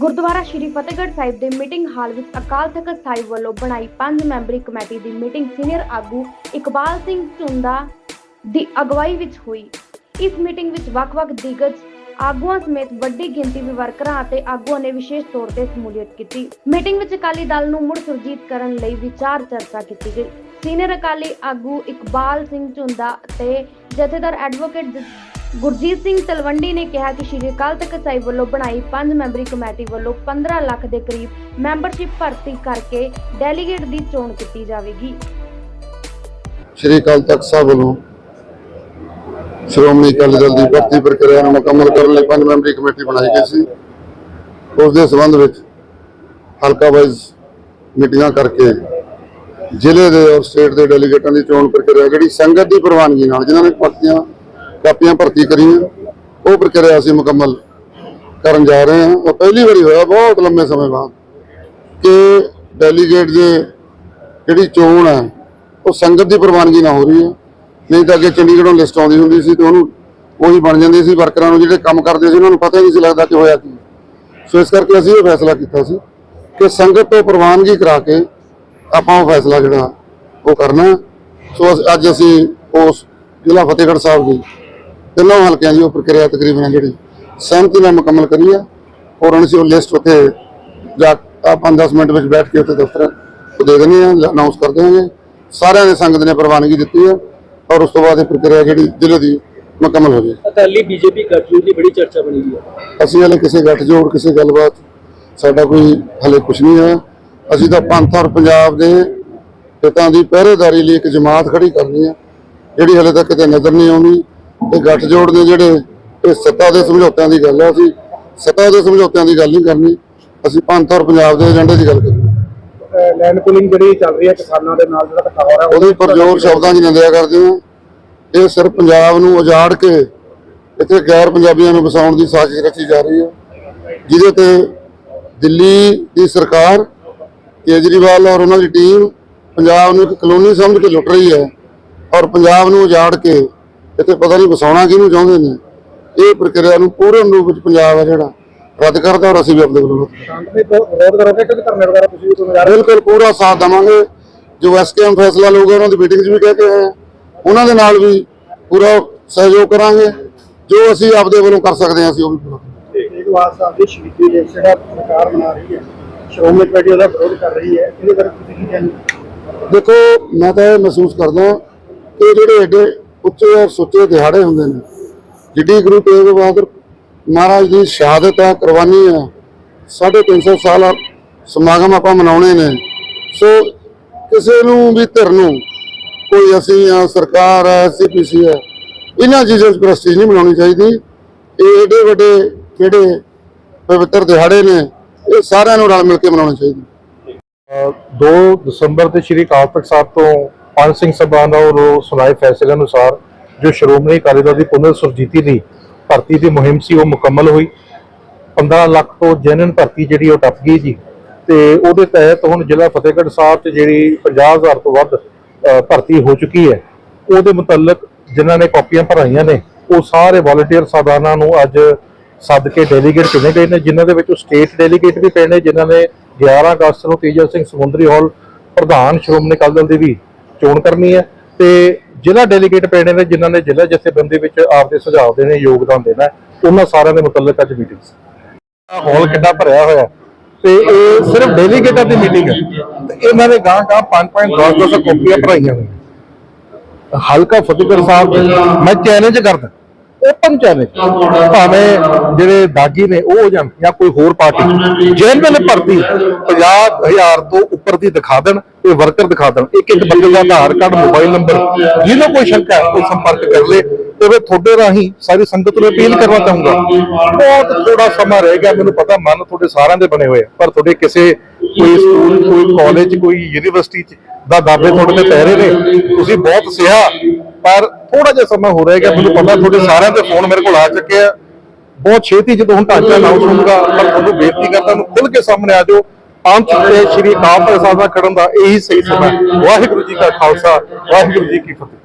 ਗੁਰਦੁਆਰਾ ਸ਼੍ਰੀ ਫਤਿਹਗੜ੍ਹ ਸਾਹਿਬ ਦੇ meeting hall ਵਿੱਚ ਅਕਾਲ ਤਖਤ ਸਾਹਿਬ ਵੱਲੋਂ ਬਣਾਈ ਪੰਜ ਮੈਂਬਰੀ ਕਮੇਟੀ ਦੀ ਮੀਟਿੰਗ ਸੀਨੀਅਰ ਆਗੂ ਇਕਬਾਲ ਸਿੰਘ ਝੁੰਦਾ ਦੀ ਅਗਵਾਈ ਵਿੱਚ ਹੋਈ। ਇਸ ਮੀਟਿੰਗ ਵਿੱਚ ਵੱਖ-ਵੱਖ ਦਿਗਜ ਆਗੂਆਂ ਸਮੇਤ ਵੱਡੀ ਗਿਣਤੀ ਵਿੱਚ ਵਰਕਰਾਂ ਅਤੇ ਆਗੂਆਂ ਨੇ ਵਿਸ਼ੇਸ਼ ਤੌਰ ਤੇ ਸ਼ਮੂਲੀਅਤ ਕੀਤੀ। ਮੀਟਿੰਗ ਵਿੱਚ ਅਕਾਲੀ ਦਲ ਨੂੰ ਮੁੜ ਸੁਰਜੀਤ ਕਰਨ ਲਈ ਵਿਚਾਰ ਚਰਚਾ ਕੀਤੀ ਗਈ। ਸੀਨੀਅਰ ਅਕਾਲੀ ਆਗੂ ਇਕਬਾਲ ਸਿੰਘ ਝੁੰਦਾ ਅਤੇ ਜਥੇਦਾਰ ਐਡਵੋਕੇਟ ਗੁਰਜੀਤ ਸਿੰਘ ਤਲਵੰਡੀ ਨੇ ਕਿਹਾ ਕਿ ਸ਼੍ਰੀ ਅਕਾਲ ਤਖਤ ਸਾਹਿਬ ਵੱਲੋਂ ਬਣਾਈ ਪੰਜ ਮੈਂਬਰੀ ਕਮੇਟੀ ਵੱਲੋਂ 15 ਲੱਖ ਦੇ ਕਰੀਬ ਮੈਂਬਰਸ਼ਿਪ ਭਰਤੀ ਕਰਕੇ ਡੈਲੀਗੇਟ ਦੀ ਚੋਣ ਕੀਤੀ ਜਾਵੇਗੀ। ਸ਼੍ਰੀ ਅਕਾਲ ਤਖਤ ਸਾਹਿਬ ਵੱਲੋਂ ਸ਼੍ਰੋਮਣੀ ਅਕਾਲੀ ਦਲ ਦੀ ਭਰਤੀ ਪ੍ਰਕਿਰਿਆ ਨੂੰ ਮੁਕੰਮਲ ਕਰਨ ਲਈ ਪੰਜ ਮੈਂਬਰੀ ਕਮੇਟੀ ਬਣਾਈ ਗਈ ਸੀ। ਉਸ ਦੇ ਸੰਬੰਧ ਵਿੱਚ ਹਲਕਾ ਵਾਈਜ਼ ਮੀਟਿੰਗਾਂ ਕਰਕੇ ਜ਼ਿਲ੍ਹੇ ਦੇ ਔਰ ਸਟੇਟ ਦੇ ਡੈਲੀਗੇਟਾਂ ਦੀ ਚੋਣ ਪ੍ਰਕਿਰਿਆ, ਜਿਹੜੀ ਸੰਗਤ ਦੀ ਪ੍ਰਵਾਨਗੀ ਨਾਲ, ਜਿਨ੍ਹਾਂ ਨੇ ਭਰਤੀਆਂ ਕਾਪੀਆਂ ਭਰਤੀ ਕਰੀਆਂ। ਉਹ ਪ੍ਰਕਿਰਿਆ ਅਸੀਂ ਮੁਕੰਮਲ ਕਰਨ ਜਾ ਰਹੇ ਹਾਂ। ਉਹ ਪਹਿਲੀ ਵਾਰੀ ਹੋਇਆ ਬਹੁਤ ਲੰਮੇ ਸਮੇਂ ਬਾਅਦ ਕਿ ਡੈਲੀਗੇਟ ਦੇ ਜਿਹੜੀ ਚੋਣ ਹੈ, ਉਹ ਸੰਗਤ ਦੀ ਪ੍ਰਵਾਨਗੀ ਨਾਲ ਹੋ ਰਹੀ ਹੈ। ਨਹੀਂ ਤਾਂ ਅੱਗੇ ਚੰਡੀਗੜ੍ਹੋਂ ਲਿਸਟ ਆਉਂਦੀ ਹੁੰਦੀ ਸੀ ਤੇ ਉਹਨੂੰ ਉਹੀ ਬਣ ਜਾਂਦੀ ਸੀ। ਵਰਕਰਾਂ ਨੂੰ ਜਿਹੜੇ ਕੰਮ ਕਰਦੇ ਸੀ, ਉਹਨਾਂ ਨੂੰ ਪਤਾ ਹੀ ਨਹੀਂ ਸੀ ਲੱਗਦਾ ਕਿ ਹੋਇਆ ਕੀ। ਸੋ ਇਸ ਕਰਕੇ ਅਸੀਂ ਇਹ ਫੈਸਲਾ ਕੀਤਾ ਸੀ ਕਿ ਸੰਗਤ ਤੋਂ ਪ੍ਰਵਾਨਗੀ ਕਰਾ ਕੇ ਆਪਾਂ ਉਹ ਫੈਸਲਾ ਜਿਹੜਾ ਉਹ ਕਰਨਾ ਸੋ ਅਸ- ਅੱਜ ਅਸੀਂ ਉਸ ਜ਼ਿਲ੍ਹਾ ਫਤਿਹਗੜ੍ਹ ਸਾਹਿਬ ਦੀ ਤਿੰਨੋਂ ਹਲਕਿਆਂ ਦੀ ਉਹ ਪ੍ਰਕਿਰਿਆ ਤਕਰੀਬਨ ਜਿਹੜੀ ਸਹਿਮਤੀ ਨਾਲ ਮੁਕੰਮਲ ਕਰੀ ਹੈ। ਔਰ ਅਸੀਂ ਉਹ ਲਿਸਟ ਉੱਥੇ ਜਾ ਆ 5-10 ਮਿੰਟ ਵਿੱਚ ਬੈਠ ਕੇ ਉੱਥੇ ਦਫ਼ਤਰ ਦੇ ਦਿੰਦੇ ਹਾਂ ਅਨਾਉਂਸ ਕਰ ਦੇਵਾਂਗੇ ਸਾਰਿਆਂ ਦੇ ਸੰਗਤ ਨੇ ਪ੍ਰਵਾਨਗੀ ਦਿੱਤੀ ਹੈ ਔਰ ਉਸ ਤੋਂ ਬਾਅਦ ਇਹ ਪ੍ਰਕਿਰਿਆ ਜਿਹੜੀ ਜ਼ਿਲ੍ਹੇ ਦੀ ਮੁਕੰਮਲ ਹੋ ਜਾਏ ਅਕਾਲੀ ਬੀਜੇਪੀ ਗੱਠਜੋੜ ਦੀ ਬੜੀ ਚਰਚਾ ਬਣੀ ਹੋਈ ਹੈ। ਅਸੀਂ ਹਲੇ ਕਿਸੇ ਗੱਠਜੋੜ ਕਿਸੇ ਗੱਲਬਾਤ ਸਾਡਾ ਕੋਈ ਹਲੇ ਕੁਝ ਨਹੀਂ ਹੈ ਅਸੀਂ ਤਾਂ ਪੰਥ ਔਰ ਪੰਜਾਬ ਦੇ ਹਿੱਤਾਂ ਦੀ ਪਹਿਰੇਦਾਰੀ ਲਈ ਇੱਕ ਜਮਾਤ ਖੜੀ ਕਰਨੀ ਹੈ। ਜਿਹੜੀ ਹਲੇ ਤੱਕ ਕਿਤੇ ਨਜ਼ਰ ਨਹੀਂ ਆਉਂਦੀ। ਇਹ ਗੱਠਜੋੜ ਦੇ ਜਿਹੜੇ ਇਹ ਸੱਤਾ ਦੇ ਸਮਝੌਤਿਆਂ ਦੀ ਗੱਲ ਹੈ ਅਸੀਂ ਸੱਤਾ ਦੇ ਸਮਝੌਤਿਆਂ ਦੀ ਗੱਲ ਨਹੀਂ ਕਰਨੀ ਅਸੀਂ ਪੰਥ ਔਰ ਪੰਜਾਬ ਦੇ ਏਜੰਡੇ ਦੀ ਗੱਲ ਕਰਨੀ। ਲੈਂਡ ਪੁਲਿੰਗ ਜਿਹੜੀ ਚੱਲ ਰਹੀ ਹੈ ਕਿਸਾਨਾਂ ਦੇ ਨਾਲ ਜਿਹੜਾ ਧੱਕਾ ਹੋ ਰਿਹਾ ਉਹਦੇ ਉੱਪਰ ਜ਼ੋਰ ਸ਼ਬਦਾਂ 'ਚ ਨਿੰਦਿਆ ਕਰਦੇ ਹਾਂ। ਇਹ ਸਿਰਫ ਪੰਜਾਬ ਨੂੰ ਉਜਾੜ ਕੇ ਇੱਥੇ ਗੈਰ ਪੰਜਾਬੀਆਂ ਨੂੰ ਵਸਾਉਣ ਦੀ ਸਾਜ਼ਿਸ਼ ਰਚੀ ਜਾ ਰਹੀ ਹੈ ਜਿਹਦੇ ਤੇ ਦਿੱਲੀ ਦੀ ਸਰਕਾਰ ਕੇਜਰੀਵਾਲ ਔਰ ਉਹਨਾਂ ਦੀ ਟੀਮ ਪੰਜਾਬ ਨੂੰ ਇੱਕ ਕਲੋਨੀ ਸਮਝ ਕੇ ਲੁੱਟ ਰਹੀ ਹੈ ਔਰ ਪੰਜਾਬ ਨੂੰ ਉਜਾੜ ਕੇ ਇੱਥੇ ਪਤਾ ਨਹੀਂ ਵਸਾਉਣਾ ਕਿਹਨੂੰ ਚਾਹੁੰਦੇ ਨੇ। ਇਹ ਪ੍ਰਕਿਰਿਆ ਨੂੰ ਪੂਰਨ ਰੂਪ ਵਿੱਚ ਪੰਜਾਬ ਹੈ ਜਿਹੜਾ ਰੱਦ ਕਰਦਾ ਔਰ ਅਸੀਂ ਵੀ ਆਪਣੇ ਵੱਲੋਂ ਬਿਲਕੁਲ ਪੂਰਾ ਸਾਥ ਦੇਵਾਂਗੇ। ਜੋ ਐਸਕੇਐਮ ਫੈਸਲਾ ਲਊਗਾ ਉਹਨਾਂ ਦੀ ਮੀਟਿੰਗ 'ਚ ਵੀ ਕਹਿ ਕੇ ਆਏ। ਉਹਨਾਂ ਦੇ ਨਾਲ ਵੀ ਪੂਰਾ ਸਹਿਯੋਗ ਕਰਾਂਗੇ। ਜੋ ਅਸੀਂ ਆਪਦੇ ਵੱਲੋਂ ਕਰ ਸਕਦੇ ਹਾਂ ਅਸੀਂ ਉਹ ਵੀ ਪੂਰਾ ਵਾਰ ਸਾਹਿਬ ਦੀ ਸ਼ਹੀਦੀ ਦੇ ਜਿਹੜਾ ਸਰਕਾਰ ਬਣਾ ਰਹੀ ਹੈ ਸ਼੍ਰੋਮਣੀ ਕਮੇਟੀ ਉਹਦਾ ਵਿਰੋਧ ਕਰ ਰਹੀ ਹੈ ਇਹਦੇ ਬਾਰੇ ਤੁਸੀਂ ਕੀ ਕਹਿੰਦੇ ਦੇਖੋ ਮੈਂ ਤਾਂ ਇਹ ਮਹਿਸੂਸ ਕਰਦਾ ਕਿ ਜਿਹੜੇ ਐਡੇ ਉੱਚੇ ਔਰ ਸੁੱਚੇ ਦਿਹਾੜੇ ਹੁੰਦੇ ਨੇ। ਜਿੱਡੀ ਗੁਰੂ ਤੇਗ ਬਹਾਦਰ ਮਹਾਰਾਜ ਦੀ ਸ਼ਹਾਦਤ ਹੈ, ਕੁਰਬਾਨੀ ਹੈ 350 ਸਾਲ ਸਮਾਗਮ ਆਪਾਂ ਮਨਾਉਣੇ ਨੇ। ਸੋ ਕਿਸੇ ਨੂੰ ਵੀ ਧਿਰ ਨੂੰ ਕੋਈ ਅਸੀਂ ਆ ਸਰਕਾਰ ਹੈ ਸੀਪੀਸੀ ਹੈ ਇਹਨਾਂ ਚੀਜ਼ਾਂ 'ਚ ਪ੍ਰਸਟੀਜ ਨਹੀਂ ਬਣਾਉਣੀ ਚਾਹੀਦੀ। ਇਹ ਏਡੇ ਵੱਡੇ ਜਿਹੜੇ ਪਵਿੱਤਰ ਦਿਹਾੜੇ ਨੇ, ਇਹ ਸਾਰਿਆਂ ਨੂੰ ਰਲ ਮਿਲ ਕੇ ਮਨਾਉਣੇ ਚਾਹੀਦੇ। 2 ਦਸੰਬਰ ਤੇ ਸ਼੍ਰੀ ਅਕਾਲ ਤਖਤ ਸਾਹਿਬ ਤੋਂ ਪੰਜ ਸਿੰਘ ਸਭਾਨ ਦਾ ਉਹ ਸੁਣਾਏ ਫੈਸਲੇ ਅਨੁਸਾਰ ਜੋ ਸ਼੍ਰੋਮਣੀ ਅਕਾਲੀ ਦਲ ਦੀ ਪੁਨਰ ਸੁਰਜੀਤੀ ਲਈ ਭਰਤੀ ਦੀ ਮੁਹਿੰਮ ਸੀ, ਉਹ ਮੁਕੰਮਲ ਹੋਈ। 15 ਲੱਖ ਤੋਂ ਜੈਨਨ ਭਰਤੀ ਜਿਹੜੀ ਉਹ ਟੱਪ ਗਈ ਜੀ। ਤੇ ਉਹਦੇ ਤਹਿਤ ਹੁਣ ਜ਼ਿਲ੍ਹਾ ਫਤਿਹਗੜ੍ਹ ਸਾਹਿਬ 'ਚ ਜਿਹੜੀ 50000 ਤੋਂ ਵੱਧ ਭਰਤੀ ਹੋ ਚੁੱਕੀ ਹੈ। ਉਹਦੇ ਮੁਤਲਕ ਜਿਨ੍ਹਾਂ ਨੇ ਕਾਪੀਆਂ ਭਰਾਈਆਂ ਨੇ, ਉਹ ਸਾਰੇ ਵੋਲੰਟੀਅਰ ਸਾਧਾਨਾਂ ਨੂੰ ਅੱਜ ਸੱਦ ਕੇ ਡੈਲੀਗੇਟ ਚੁਣੇ ਗਏ ਨੇ, ਜਿਨ੍ਹਾਂ ਦੇ ਵਿੱਚੋਂ ਸਟੇਟ ਡੈਲੀਗੇਟ ਵੀ ਪਏ ਨੇ, ਜਿਨ੍ਹਾਂ ਨੇ 11 ਅਗਸਤ ਨੂੰ ਤੇਜਾ ਸਿੰਘ ਸਮੁੰਦਰੀ ਹਾਲ ਪ੍ਰਧਾਨ ਸ਼੍ਰੋਮਣੀ ਅਕਾਲੀ ਦਲ ਦੀ ਵੀ ਚੋਣ ਕਰਨੀ ਹੈ ਤੇ ਜ਼ਿਲ੍ਹਾ ਡੈਲੀਗੇਟ ਪੈਣੇ ਨੇ ਜਿਨ੍ਹਾਂ ਨੇ ਜ਼ਿਲ੍ਹਾ ਜਥੇਬੰਦੀ ਵਿੱਚ ਆਪਦੇ ਸੁਝਾਅ ਦੇਣੇ, ਯੋਗਦਾਨ ਦੇਣਾ ਉਹਨਾਂ ਸਾਰਿਆਂ ਦੇ ਮੁਤਲਕ ਅੱਜ ਮੀਟਿੰਗ ਸੀ। ਹਾਲ ਕਿੱਡਾ ਭਰਿਆ ਹੋਇਆ ਤੇ ਇਹ ਸਿਰਫ ਡੈਲੀਗੇਟਾਂ ਦੀ ਮੀਟਿੰਗ ਹੈ। ਤੇ ਇਹਨਾਂ ਨੇ ਗਾਂ ਗਾਂ 5.10 10 ਕਾਪੀਆਂ ਭਰਾਈਆਂ ਹੋਈਆਂ ਹਲਕਾ ਫਤਿਹਗੜ੍ਹ ਸਾਹਿਬ ਮੈਂ ਚੈਲੰਜ ਕਰਦਾ। ਓਪਨ ਚੈਲੰਜ ਭਾਵੇਂ ਜਿਹੜੇ ਦਾਗੀ ਨੇ, ਉਹ ਹੋ ਜਾਂ ਕੋਈ ਹੋਰ ਪਾਰਟੀ ਜੈਨੂਅਲ ਭਰਤੀ 50000 ਤੋਂ ਉੱਪਰ ਦੀ ਦਿਖਾ ਦੇਣ, ਇਹ ਵਰਕਰ ਦਿਖਾ ਦੇਣ। ਇੱਕ ਇੱਕ ਬੰਦੇ ਦਾ ਆਧਾਰ ਕਾਰਡ, ਮੋਬਾਈਲ ਨੰਬਰ, ਜਿਹਨੂੰ ਕੋਈ ਸ਼ੰਕਾ ਹੈ, ਉਹ ਸੰਪਰਕ ਕਰ ਲੇ। ਤੇ ਫਿਰ ਤੁਹਾਡੇ ਰਾਹੀਂ ਸਾਰੀ ਸੰਗਤ ਨੂੰ ਅਪੀਲ ਕਰਨਾ ਚਾਹੂੰਗਾ। ਬਹੁਤ ਥੋੜਾ ਸਮਾਂ ਰਹਿ ਗਿਆ, ਮੈਨੂੰ ਪਤਾ ਮਨ ਤੁਹਾਡੇ ਸਾਰਿਆਂ ਦੇ ਬਣੇ ਹੋਏ ਪਰ ਤੁਹਾਡੇ ਕਿਸੇ ਕੋਈ ਸਕੂਲ, ਕੋਈ ਕਾਲਜ ਕੋਈ ਯੂਨੀਵਰਸਿਟੀ ਦਾ ਦਾਬੇ ਤੁਹਾਡੇ ਤੇ ਪੈ ਰਹੇ ਨੇ। ਤੁਸੀਂ ਬਹੁਤ ਸਿਹਾ ਪਰ ਥੋੜਾ ਜਿਹਾ ਸਮਾਂ ਹੋ ਰਿਹਾ ਮੈਨੂੰ ਪਤਾ ਤੁਹਾਡੇ ਸਾਰਿਆਂ ਦੇ ਫੋਨ ਮੇਰੇ ਕੋਲ ਆ ਚੁੱਕੇ ਆ। ਬਹੁਤ ਛੇਤੀ ਜਦੋਂ ਹੁਣ ਢਾਂਚਾ ਅਨਾਉਂਸ ਹੋਊਗਾ ਪਰ ਤੁਹਾਨੂੰ ਬੇਨਤੀ ਕਰਦਾ ਨੂੰ ਖੁੱਲ ਕੇ ਸਾਹਮਣੇ ਆ ਜਾਓ। ਆਮ ਤੇ ਸ਼੍ਰੀ ਅਕਾਲ ਤਖਤ ਸਾਹਿਬ ਦਾ ਖੜਨ ਦਾ ਇਹੀ ਸਹੀ ਸਮਾਂ ਹੈ। ਵਾਹਿਗੁਰੂ ਜੀ ਕਾ ਖਾਲਸਾ ਵਾਹਿਗੁਰੂ ਜੀ ਕੀ ਫਤਿਹ।